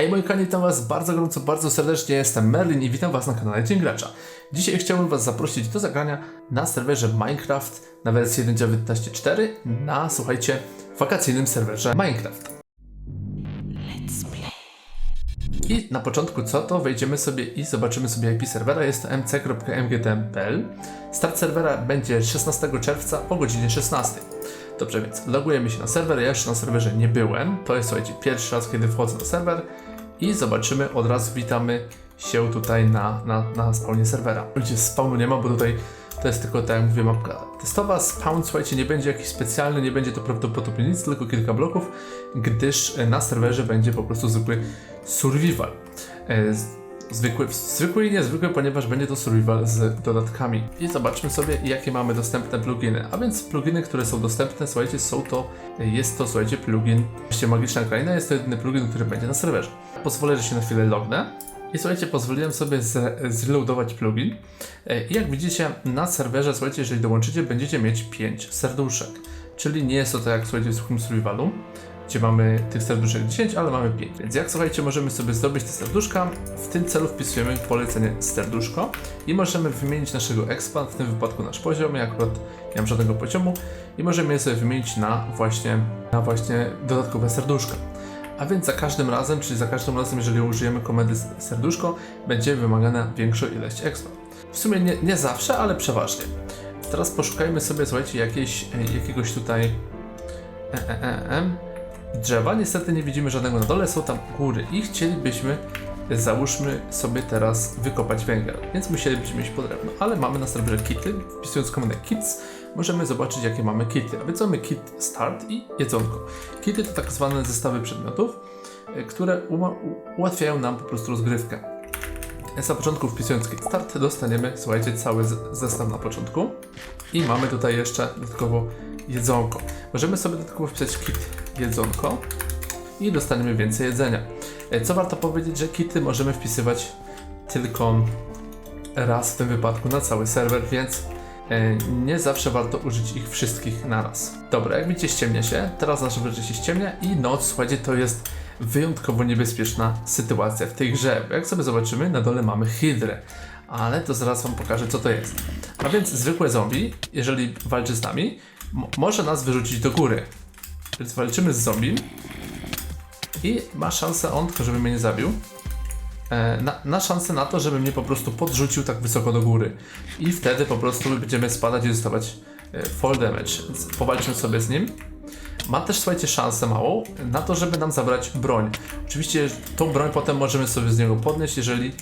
Hej moi kochani, witam was bardzo gorąco, bardzo serdecznie, jestem Merlin i witam was na kanale Dzień Gracza. Dzisiaj chciałbym was zaprosić do zagrania na serwerze Minecraft na wersji 1.19.4 na, słuchajcie, wakacyjnym serwerze Minecraft. I na początku co to? Wejdziemy sobie i zobaczymy sobie IP serwera. Jest to mc.mgtm.pl. Start serwera będzie 16 czerwca o godzinie 16. Dobrze, więc logujemy się na serwer. Ja jeszcze na serwerze nie byłem. To jest, słuchajcie, pierwszy raz, kiedy wchodzę na serwer. I zobaczymy, od razu witamy się tutaj na, na, na spawnie serwera. Gdzie spawnu nie ma, bo tutaj to jest tylko, tak jak mówię, mapka testowa. Spawn, słuchajcie, nie będzie jakiś specjalny, nie będzie to prawdopodobnie nic, tylko kilka bloków, gdyż e, na serwerze będzie po prostu zwykły survival. E, Zwykły, zwykły i niezwykły, ponieważ będzie to survival z dodatkami. I zobaczmy sobie, jakie mamy dostępne pluginy. A więc pluginy, które są dostępne, słuchajcie, są to, jest to, słuchajcie, plugin, właściwie Magiczna Kraina, jest to jedyny plugin, który będzie na serwerze. Pozwolę, że się na chwilę lognę. I słuchajcie, pozwoliłem sobie z- zreloadować plugin. E, I jak widzicie, na serwerze, słuchajcie, jeżeli dołączycie, będziecie mieć 5 serduszek. Czyli nie jest to tak jak, słuchajcie, w zwykłym survivalu, gdzie mamy tych serduszek 10, ale mamy 5. Więc jak słuchajcie, możemy sobie zdobyć te serduszka. W tym celu wpisujemy polecenie serduszko i możemy wymienić naszego expa, w tym wypadku nasz poziom. Ja akurat nie mam żadnego poziomu i możemy je sobie wymienić na właśnie, na właśnie dodatkowe serduszka. A więc za każdym razem, czyli za każdym razem, jeżeli użyjemy komendy serduszko, będzie wymagana większa ilość expa. W sumie nie, nie zawsze, ale przeważnie. Teraz poszukajmy sobie, słuchajcie, e, jakiegoś tutaj e, e, drzewa. Niestety nie widzimy żadnego na dole, są tam góry i chcielibyśmy, załóżmy sobie teraz wykopać węgiel, więc musielibyśmy iść po drewno, ale mamy na serwerze kity, wpisując komendę kits, możemy zobaczyć jakie mamy kity, a więc mamy kit start i jedzonko. Kity to tak zwane zestawy przedmiotów, e, które ułatwiają nam po prostu rozgrywkę. Na początku wpisując kit start dostaniemy, słuchajcie, cały zestaw na początku i mamy tutaj jeszcze dodatkowo jedzonko. Możemy sobie dodatkowo wpisać kit jedzonko i dostaniemy więcej jedzenia. E, Co warto powiedzieć, że kity możemy wpisywać tylko raz w tym wypadku na cały serwer, więc nie zawsze warto użyć ich wszystkich naraz. Dobra, jak widzicie ściemnia się, teraz nasze wreszcie się ściemnia i noc, słuchajcie, to jest wyjątkowo niebezpieczna sytuacja w tej grze. Jak sobie zobaczymy, na dole mamy hydrę, ale to zaraz wam pokażę co to jest. A więc zwykłe zombie, jeżeli walczy z nami, może nas wyrzucić do góry. Więc walczymy z zombie i ma szansę on, tylko żeby mnie nie zabił, e, na, na szansę na to, żeby mnie po prostu podrzucił tak wysoko do góry. I wtedy po prostu będziemy spadać i dostawać e, fall damage. Powalczymy sobie z nim. Ma też, słuchajcie, szansę małą na to, żeby nam zabrać broń. Oczywiście tą broń potem możemy sobie z niego podnieść, jeżeli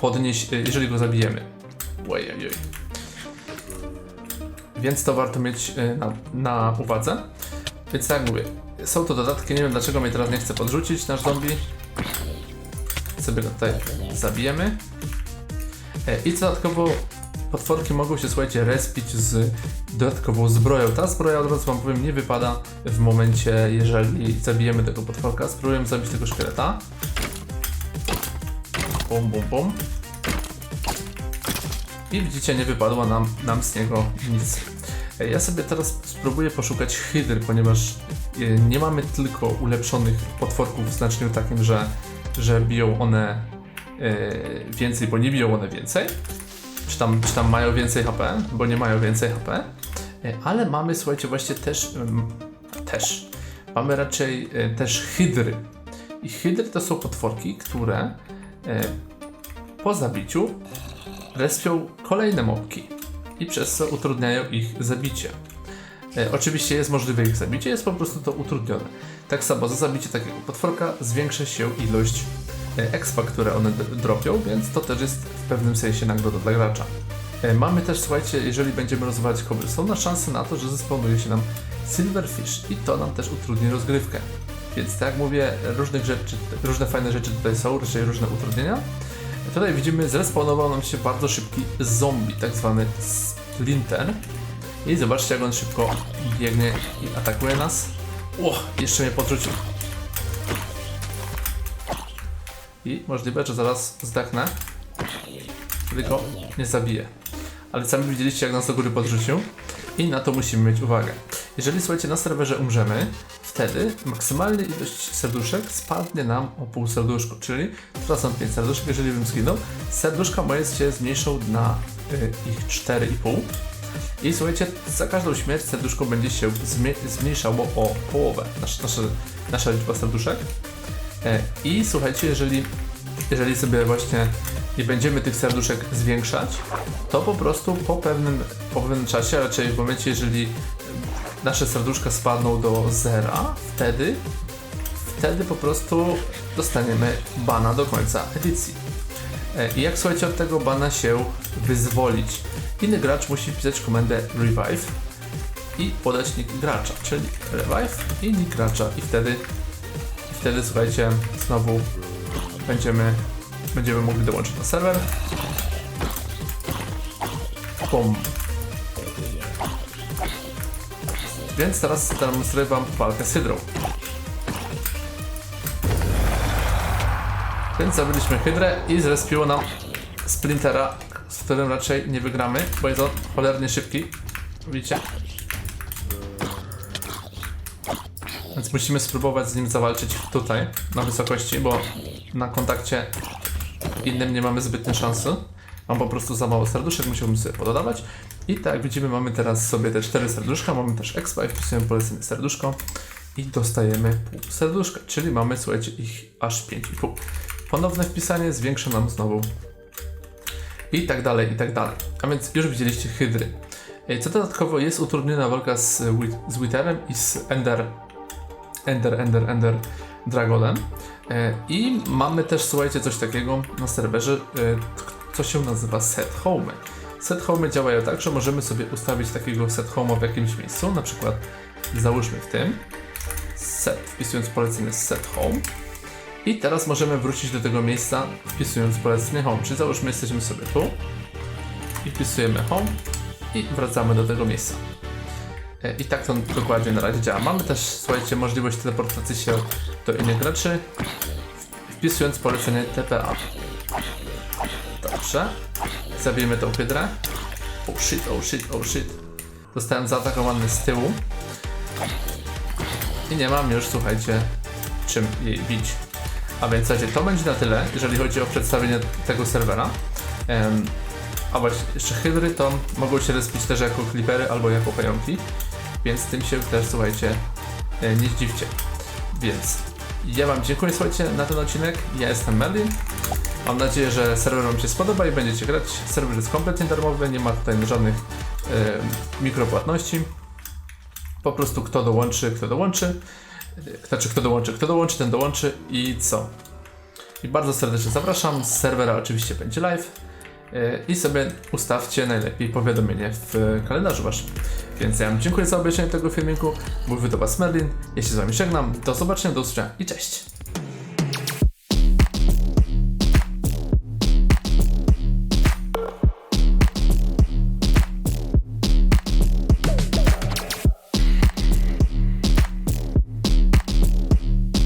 podnieść, e, jeżeli go zabijemy. Ojej. Więc to warto mieć e, na, na uwadze. Więc tak mówię, są to dodatki, nie wiem dlaczego mnie teraz nie chce podrzucić nasz zombie. Sobie go tutaj zabijemy. E, I dodatkowo potworki mogą się, słuchajcie, respić z dodatkową zbroją. Ta zbroja, od razu wam powiem, nie wypada w momencie, jeżeli zabijemy tego potworka. Spróbujemy zabić tego szkieleta. Bum, bum, bum. I widzicie, nie wypadło nam, nam z niego nic. E, Ja sobie teraz spróbuję poszukać hydry, ponieważ e, nie mamy tylko ulepszonych potworków w znaczeniu takim, że, że biją one e, więcej, bo nie biją one więcej. Czy tam, czy tam mają więcej HP, bo nie mają więcej HP. E, Ale mamy, słuchajcie, właśnie też, em, też, mamy raczej e, też hydry. I hydry to są potworki, które e, po zabiciu respią kolejne mobki i przez co utrudniają ich zabicie. E, oczywiście jest możliwe ich zabicie, jest po prostu to utrudnione. Tak samo za zabicie takiego potworka zwiększa się ilość e, expa, które one dropią, więc to też jest w pewnym sensie nagroda dla gracza. E, mamy też, słuchajcie, jeżeli będziemy rozwijać cobblestone, na szansę na to, że zespawnuje się nam silverfish i to nam też utrudni rozgrywkę. Więc tak jak mówię, różnych rzeczy, różne fajne rzeczy tutaj są, raczej różne utrudnienia. Tutaj widzimy, zrespawnował nam się bardzo szybki zombie, tak zwany splinter. I zobaczcie, jak on szybko biegnie i atakuje nas. O, jeszcze mnie podrzucił. I możliwe, że zaraz zdechnę. Tylko nie zabiję. Ale sami widzieliście, jak nas do góry podrzucił. I na to musimy mieć uwagę. Jeżeli słuchajcie, na serwerze umrzemy, wtedy maksymalna ilość serduszek spadnie nam o pół serduszko, czyli teraz są 5 serduszek, jeżeli bym zginął, serduszka moje się zmniejszą na y, ich 4,5 i słuchajcie, za każdą śmierć serduszko będzie się zmniejszało o połowę, nasz, nasze, nasza liczba serduszek. E, I słuchajcie, jeżeli, jeżeli sobie właśnie nie będziemy tych serduszek zwiększać, to po prostu po pewnym, po pewnym czasie, raczej w momencie, jeżeli nasze serduszka spadną do zera, wtedy, wtedy po prostu dostaniemy bana do końca edycji. E, I jak słuchajcie od tego bana się wyzwolić? Inny gracz musi pisać komendę revive i podać nick gracza, czyli revive i nick gracza i wtedy, i wtedy słuchajcie, znowu będziemy, będziemy mogli dołączyć na serwer. Bum. Więc teraz demonstruję wam walkę z Hydrą. Więc zabiliśmy Hydrę i zrespiło nam Splintera, z którym raczej nie wygramy, bo jest on cholernie szybki. Widzicie? Więc musimy spróbować z nim zawalczyć tutaj, na wysokości, bo na kontakcie innym nie mamy zbytnie szansy. Mam po prostu za mało serduszek, musiałbym sobie pododawać. I tak jak widzimy, mamy teraz sobie te cztery serduszka, mamy też expa i wpisujemy polecenie serduszko i dostajemy pół serduszka, czyli mamy, słuchajcie, ich aż 5,5. Ponowne wpisanie zwiększa nam znowu i tak dalej, i tak dalej. A więc już widzieliście hydry. E, Co dodatkowo jest utrudniona walka z, z Witherem i z Ender, Ender, Ender, Ender Dragonem. E, I mamy też, słuchajcie, coś takiego na serwerze, e, co się nazywa set home. Set home działają tak, że możemy sobie ustawić takiego set home w jakimś miejscu, na przykład załóżmy w tym, set, wpisując polecenie set home. I teraz możemy wrócić do tego miejsca wpisując polecenie home, czyli załóżmy jesteśmy sobie tu i wpisujemy home i wracamy do tego miejsca. E, I tak to dokładnie na razie działa. Mamy też, słuchajcie, możliwość teleportacji się do innych graczy, wpisując polecenie TPA. Dobrze. Zabijemy tą hydrę. Oh shit, oh shit, oh shit. Zostałem zaatakowany z tyłu. I nie mam już, słuchajcie, czym jej bić. A więc słuchajcie, to będzie na tyle, jeżeli chodzi o przedstawienie tego serwera. Em, a właśnie, jeszcze hydry to mogą się respić też jako klipery albo jako pająki, więc tym się też, słuchajcie, e, nie zdziwcie. Więc ja Wam dziękuję, słuchajcie, na ten odcinek. Ja jestem Merlin. Mam nadzieję, że serwer Wam się spodoba i będziecie grać. Serwer jest kompletnie darmowy, nie ma tutaj żadnych e, mikropłatności. Po prostu kto dołączy, kto dołączy. Znaczy, kto dołączy, kto dołączy, ten dołączy i co? I bardzo serdecznie zapraszam. Z serwera oczywiście będzie live. E, I sobie ustawcie najlepiej powiadomienie w kalendarzu waszym. Więc ja wam dziękuję za obejrzenie tego filmiku. Mówił do Was Merlin. Ja się z Wami żegnam. Do zobaczenia, do usłyszenia i cześć!